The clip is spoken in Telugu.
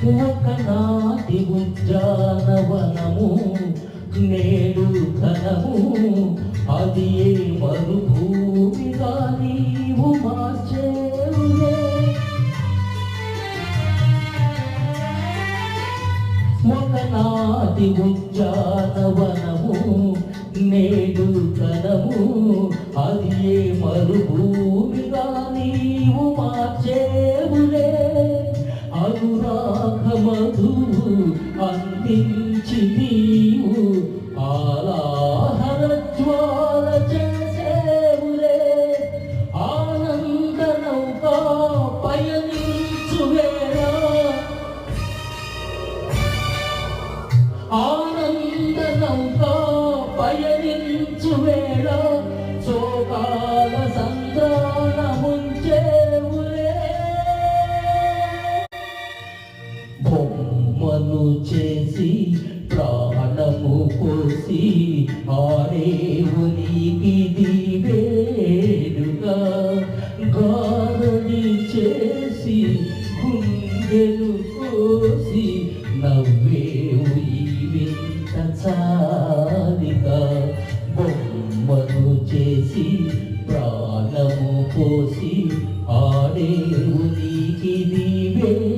ఒకనాటి ఉద్యానవనము నేడు ఘనము అది ఏ మరుభూమిగా నీవు మార్చేవులే ఒకనాటి ఉద్యానవనము నేడు ఘనము అది ఏ మరుభూమి అందించి నీవు ఆలాహర జ్వాల చేసేవులే ఆనంద నౌక పయనించువేరా. ఆనంద నౌకా పయనించు బొమ్మను చేసి ప్రాణము కోసి ఆడేవు నీకిది వేడుగా గారడి చేసి గుండెలు కోసి నవ్వేవు ఈ వింత చాలిగా బొమ్మను చేసి ప్రాణము పోసి ఆడేవు దివే